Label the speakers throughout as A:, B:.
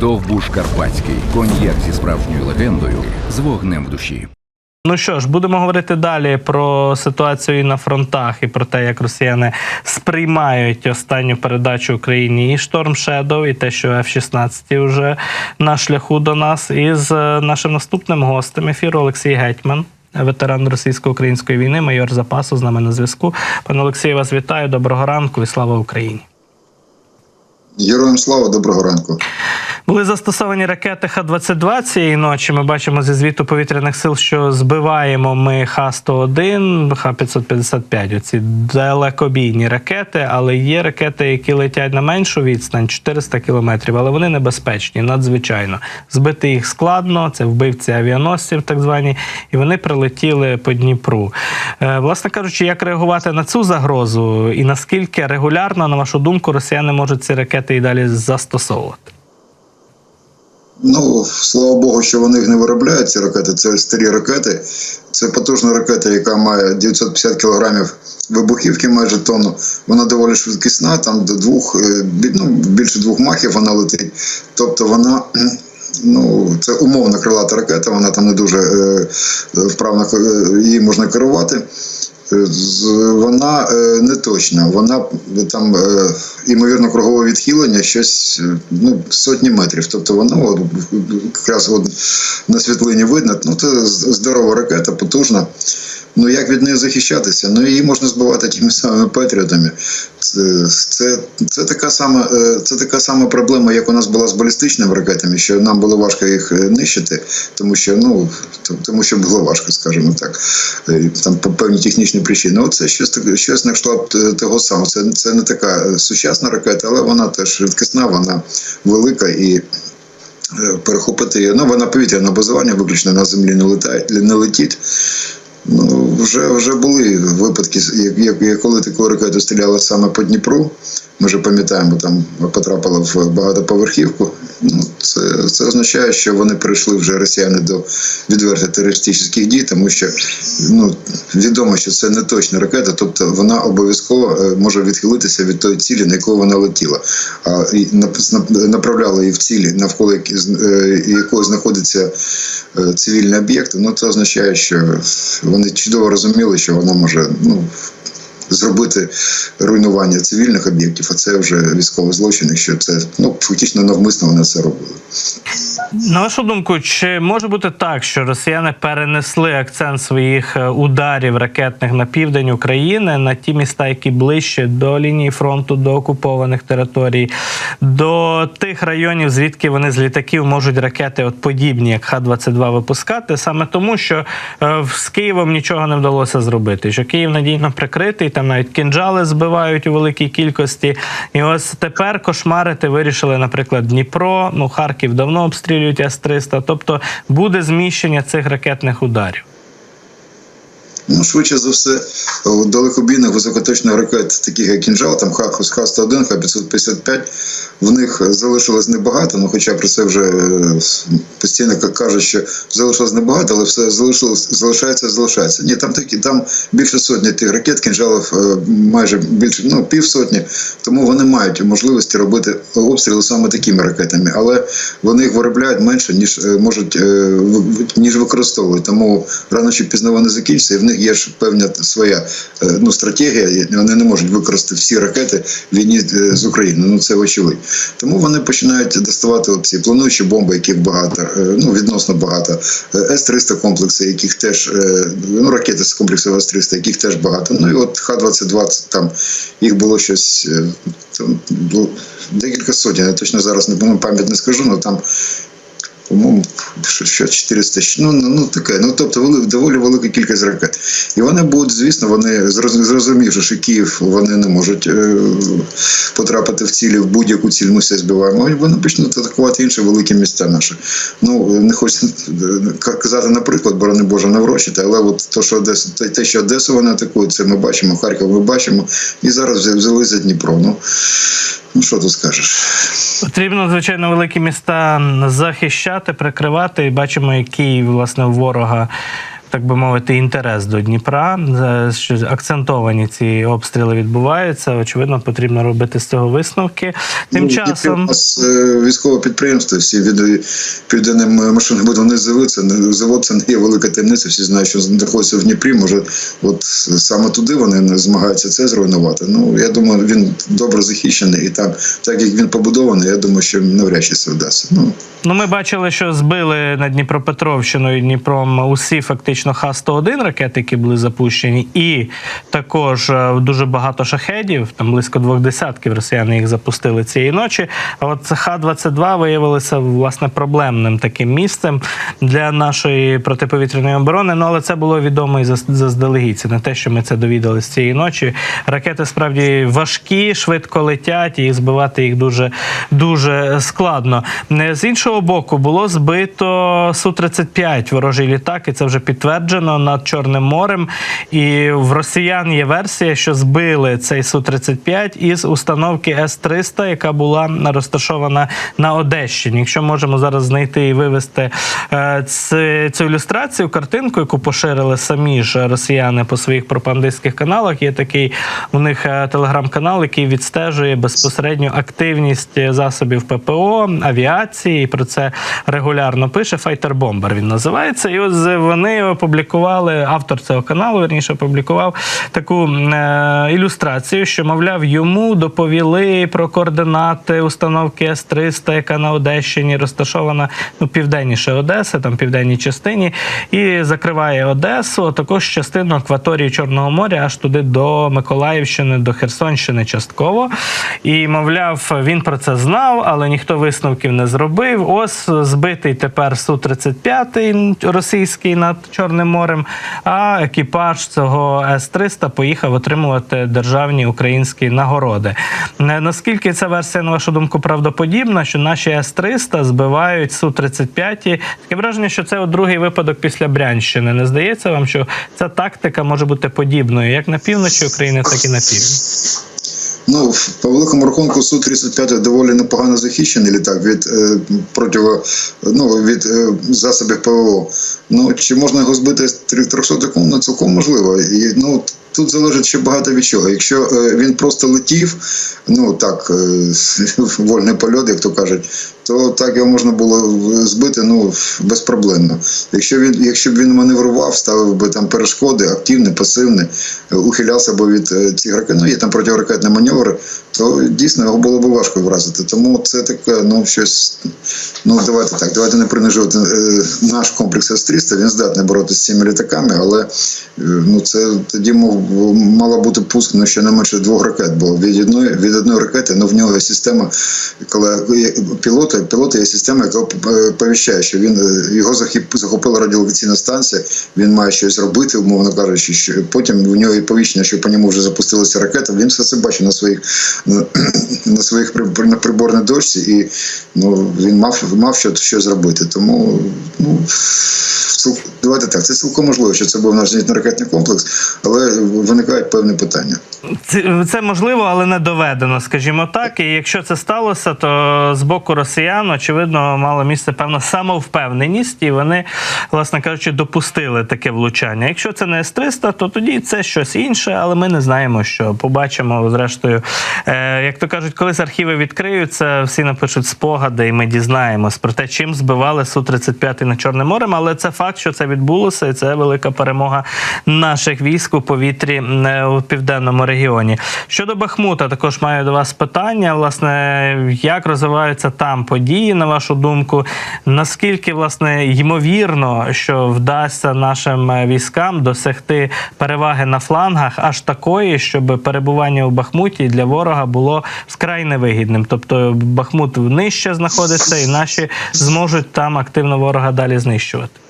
A: Довбуш Карпатський. Коньяк зі справжньою легендою з вогнем в душі.
B: Ну що ж, будемо говорити далі про ситуацію і на фронтах і про те, як росіяни сприймають останню передачу Україні і Шторм Shadow, і те, що F-16 вже на шляху до нас. І з е, нашим наступним гостем ефіру Олексій Гетьман. Ветеран російсько-української війни, майор запасу з нами на зв'язку. Пане Олексію, вас вітаю. Доброго ранку і слава Україні.
C: Героям слава, доброго ранку.
B: Були застосовані ракети Х-22 цієї ночі. Ми бачимо зі звіту повітряних сил, що збиваємо ми Х-101, Х-555, оці далекобійні ракети, але є ракети, які летять на меншу відстань 400 кілометрів, але вони небезпечні, надзвичайно. Збити їх складно, це вбивці авіаносців, так звані, і вони прилетіли по Дніпру. Е, Власне кажучи, як реагувати на цю загрозу, і наскільки регулярно, на вашу думку, росіяни можуть ці ракети і далі застосовувати?
C: Ну, слава Богу, що вони їх не виробляють, ці ракети. Це старі ракети. Це потужна ракета, яка має 950 кілограмів вибухівки, майже тонну. Вона доволі швидкісна, там до двох, е, ну, більше двох махів вона летить. Тобто вона. Ну, це умовна крилата ракета, вона там не дуже е, вправно е, її можна керувати. Е, Вона е, не точна. Вона е, там імовірно кругове відхилення щось ну, сотні метрів. Тобто вона якраз на світлині видно. Ну це здорова ракета, потужна. Ну як від неї захищатися? Ну її можна збивати тими самими патріотами. Це, це, це, така сама, е, це така сама проблема, як у нас була з балістичними ракетами, що нам було важко їх е, нищити, тому що ну тому що було важко, скажімо так. Е, Там по певні технічні причини. Оце щось щось на кшталт того самого. Це, це не така сучасна ракета, але вона теж швидкісна, вона велика і. Перехопити її. Ну, вона повітряне базування, виключно на землі не летить. Ну, вже, вже були випадки, як, як, коли такого ракету стріляли саме по Дніпру. Ми вже пам'ятаємо, там потрапила в багатоповерхівку. Ну, це, це означає, що вони перейшли вже росіяни до відвертих терористичних дій, тому що ну, відомо, що це не точна ракета, тобто вона обов'язково е, може відхилитися від тої цілі, на яку вона летіла. А і нап- нап- направляла її в цілі, навколо е, якої знаходиться е, цивільний об'єкт. Ну це означає, що вони чудово розуміли, що вона може ну, зробити руйнування цивільних об'єктів, а це вже військовий злочин, що це ну фактично навмисно вони це робили.
B: На вашу думку, чи може бути так, що росіяни перенесли акцент своїх е, ударів ракетних на південь України на ті міста, які ближче до лінії фронту, до окупованих територій, до тих районів, звідки вони з літаків можуть ракети, от подібні, як Х-22, випускати, саме тому, що е, з Києвом нічого не вдалося зробити, що Київ надійно прикритий, там навіть кінжали збивають у великій кількості. І ось тепер кошмарити вирішили, наприклад, Дніпро, ну Харків давно обстрілюють С-300, тобто буде зміщення цих ракетних ударів.
C: Ну, швидше за все, у далекобійних високоточних ракет, таких як кінжал, там Х-101, Х-555, в них залишилось небагато, ну хоча про це вже е, постійно кажуть, що залишилось небагато, але все залишилось, залишається, залишається. Ні, там такі, там більше сотні тих ракет, кінжалів е, майже більше, ну, півсотні, тому вони мають можливості робити обстріли саме такими ракетами, але вони їх виробляють менше, ніж е, можуть, ніж використовують. Тому рано чи пізно вони закінчаться, і в них є ж певна своя е, ну, стратегія. Вони не можуть використати всі ракети в війні е, з Україною. Ну це очевидь. Тому вони починають доставати ці плануючі бомби, яких багато, е, ну відносно багато. Е, С-300 комплекси, яких теж ну ракети з комплексу С-300, яких теж багато. Ну і от Х-22 там їх було щось там було декілька сотень. Я точно зараз не пам'ять не скажу, але там по-моєму, що, що 400, ну, ну, ну таке. Ну, тобто доволі велика кількість ракет. І вони будуть, звісно, вони зроз- зрозумівши, що Київ вони не можуть е, потрапити в цілі, в будь-яку ціль ми все збиваємо. Вони почнуть атакувати інші великі міста наші. Ну, не хочу е, казати, наприклад, борони Боже, не врочити, але от то, що Одесу, те- що Одесу вони атакують, це ми бачимо, Харків ми бачимо. І зараз взя- взяли за Дніпро. Ну, ну що тут скажеш?
B: Потрібно, звичайно, великі міста захищати, прикривати. І бачимо, який власне, ворога так би мовити, інтерес до Дніпра. Що акцентовані ці обстріли відбуваються. Очевидно, потрібно робити з цього висновки. Тим
C: Ну, Дніпрі У
B: часом.
C: нас е, військове підприємство, всі від південним машинобудівний завод, це не завод, це не є велика таємниця. Всі знають, що знаходиться в Дніпрі. Може, от саме туди вони змагаються це зруйнувати. Ну я думаю, він добре захищений, і там, так як він побудований, я думаю, що навряд чи це вдасться. Ну
B: Ну, ми бачили, що збили над Дніпропетровщиною і Дніпром усі фактично Х-101 ракети, які були запущені, і також е, дуже багато шахедів, там близько двох десятків росіяни їх запустили цієї ночі. А от Х-22 виявилося власне проблемним таким місцем для нашої протиповітряної оборони. Ну але це було відомо і заздалегідь. Це не те, що ми це довідалися цієї ночі. Ракети справді важкі, швидко летять, і збивати їх дуже дуже складно. З іншого боку, було збито Су-35 ворожий літак, і це вже підтверджено над Чорним морем. І в росіян є версія, що збили цей Су-35 із установки С-300, яка була розташована на Одещині. Якщо можемо зараз знайти і вивести е, цю ілюстрацію, картинку, яку поширили самі ж росіяни по своїх пропагандистських каналах. Є такий у них е, телеграм-канал, який відстежує безпосередньо активність засобів ППО, авіації. І про це регулярно пише Bomber Він називається. І ось вони опублікували. Автор цього каналу верніше опублікував таку е, ілюстрацію, що мовляв йому доповіли про координати установки С-300, яка на Одещині розташована ну, південніше Одеси, там південній частині, і закриває Одесу, а також частину акваторії Чорного моря, аж туди до Миколаївщини, до Херсонщини частково. І, мовляв, він про це знав, але ніхто висновків не зробив. Ось збитий тепер Су-35 російський над Чорним морем, а екіпаж цього С-300 поїхав отримувати державні українські нагороди. Е, Наскільки ця версія, на вашу думку, правдоподібна, що наші С-300 збивають Су-35? Таке враження, що це другий випадок після Брянщини. Не здається вам, що ця тактика може бути подібною як на півночі України, так і на півдні?
C: Ну, по великому рахунку Су-35 доволі непогано захищений літак від е, противо, ну, від е, засобів ПВО. Ну, чи можна його збити з 300 секунд? Ну, цілком можливо. І, ну, тут залежить ще багато від чого. Якщо е, він просто летів, ну так, вольний польот, як то кажуть, то так його можна було збити ну, безпроблемно. Якщо він, якщо б він маневрував, ставив би там перешкоди, активне, пасивне, е, ухилявся б від е, цих ракет, ну є там противоракетні маневри, то дійсно його було б важко вразити. Тому це таке, ну щось. Ну давайте так, давайте не принижувати е, наш комплекс С-300, він здатний боротися з цими літаками, але ну це тоді мала бути пуск ну, щонайменше двох ракет, бо від одної від одної ракети ну в нього система, коли є пілоти, пілоти є система, яка е, повіщає, що він е, його захопила радіолокаційна станція, він має щось робити, умовно кажучи, що потім в нього є повіщення, що по ньому вже запустилася ракета. Він все це бачить на своїх на, на своїх на приборній дошці, і ну він мав мав що, що зробити. Тому ну давайте так, це цілком можливо, що це був наш зенітно-ракетний комплекс, але виникають певні питання.
B: Це, це можливо, але не доведено, скажімо так. І якщо це сталося, то з боку росіян, очевидно, мало місце певна самовпевненість, і вони, власне кажучи, допустили таке влучання. Якщо це не С-300, то тоді це щось інше, але ми не знаємо, що побачимо. Зрештою, е, як то кажуть, колись архіви відкриються, всі напишуть спогади, і ми дізнаємось про те, чим збивали Су-35 над Чорним морем. Але це факт, що це відбулося, і це велика перемога наших військ у повітрі е, у південному регіоні. Щодо Бахмута, також маю до вас питання. Власне, як розвиваються там події, на вашу думку? Наскільки власне ймовірно, що вдасться нашим е, військам досягти переваги на флангах, аж такої, щоб перебування у Бахмуті для ворога було вкрай невигідним? Тобто Бахмут нижче знаходиться, і наші зможуть там активно ворога далі знищувати.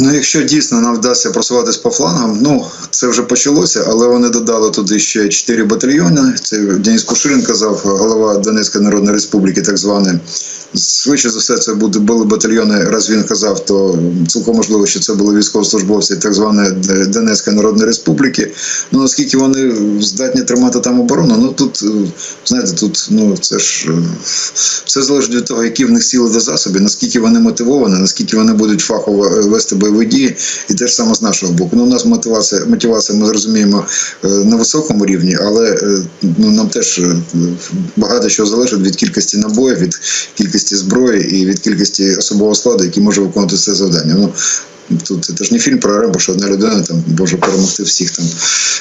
C: Ну, якщо дійсно нам вдасться просуватись по флангам, ну це вже почалося, але вони додали туди ще чотири батальйони. Це Денис Куширин казав, голова Донецької Народної Республіки, так званий. Швидше за все, це буде були батальйони. Раз він казав, то цілком можливо, що це були військовослужбовці так званої Донецької Народної Республіки. Ну наскільки вони здатні тримати там оборону, ну тут е, знаєте, тут ну це ж е, все залежить від того, які в них сили та засоби, наскільки вони мотивовані, наскільки вони будуть фахово е, вести бойові дії, і те ж саме з нашого боку. Ну, у нас мотивація, мотивація, ми зрозуміємо е, на високому рівні, але е, ну нам теж е, багато що залежить від кількості набоїв, від кількості зброї і від кількості особового складу, який може виконувати це завдання. Ну тут це ж не фільм про Рембо, що одна людина там може перемогти всіх там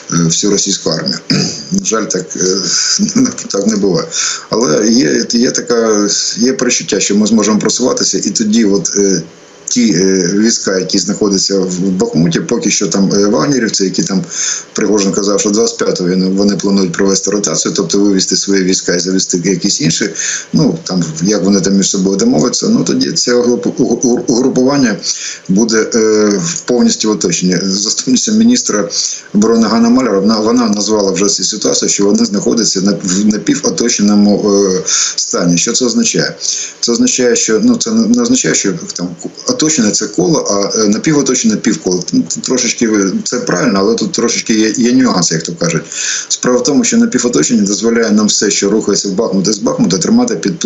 C: всю російську армію. На жаль, так, так не буває. Але є, є така є перечуття, що ми зможемо просуватися, і тоді, от. Ті е, війська, які знаходяться в Бахмуті, поки що там е, вагнерівці, які там Пригожин казав, що 25-го він- вони планують провести ротацію, тобто вивести свої війська і завести якісь інші. Ну там як вони там між собою домовляться, ну тоді це угрупування буде е, повністю оточення. Заступниця міністра оборони Ганна Маляр, вона, назвала вже цю ситуацію, що вони знаходяться на напівоточеному стані. Що це означає? Це означає, що ну це не означає, що там оточене це коло, а е, напівоточене півколо. Ну, трошечки це правильно, але тут трошечки є, є нюанси, як то кажуть. Справа в тому, що напівоточення дозволяє нам все, що рухається в Бахмут і з Бахмута, тримати під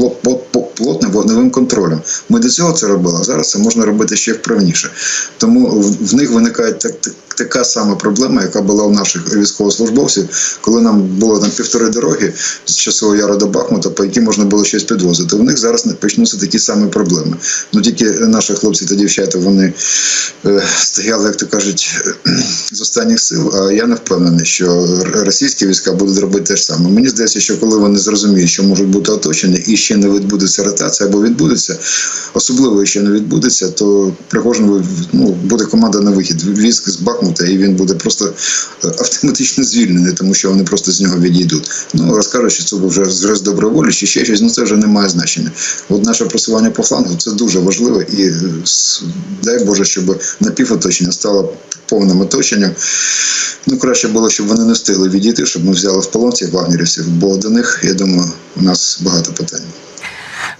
C: плотним вогневим контролем. Ми до цього це робили, а зараз це можна робити ще вправніше. Тому в, них виникає так, так, така сама проблема, яка була у наших військовослужбовців, коли нам було там півтори дороги з часового яру до Бахмута, по яким можна було щось підвозити. У них зараз почнуться такі самі проблеми. Ну тільки наші хлопці та дівчата вони е, стояли, як то кажуть, з останніх сил. А я не впевнений, що російські війська будуть робити те ж саме. Мені здається, що коли вони зрозуміють, що можуть бути оточені і ще не відбудеться ротація або відбудеться, особливо ще не відбудеться, то Пригожин ну, буде команда на вихід. Військ з Бахмута, і він буде просто е, автоматично звільнений, тому що вони просто з нього відійдуть. Ну розкажуть, що це вже зрез доброволі чи ще щось. Ну це вже не має значення. От наше просування по флангу це дуже важливо, і е, дай Боже, щоб напівоточення стало повним оточенням. Ну, краще було, щоб вони не встигли відійти, щоб ми взяли в полон цих вагнерівців, бо до них, я думаю, у нас багато питань.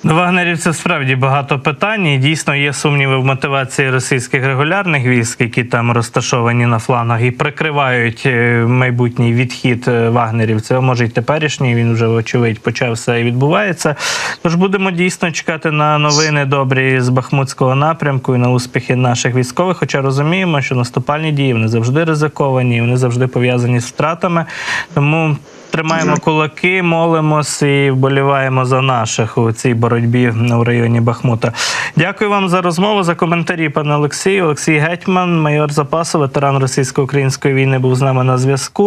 B: До вагнерівців справді багато питань. І дійсно є сумніви в мотивації російських регулярних військ, які там розташовані на флангах і прикривають е, майбутній відхід е, вагнерівців. Може й теперішній він вже вочевидь почав все і відбувається. Тож будемо дійсно чекати на новини добрі з Бахмутського напрямку і на успіхи наших військових. Хоча розуміємо, що наступальні дії вони завжди ризиковані, вони завжди пов'язані з втратами. Тому Тримаємо кулаки, молимось і вболіваємо за наших у цій боротьбі у районі Бахмута. Дякую вам за розмову, за коментарі, пане Олексію. Олексій Гетьман, майор запасу, ветеран російсько-української війни, був з нами на зв'язку.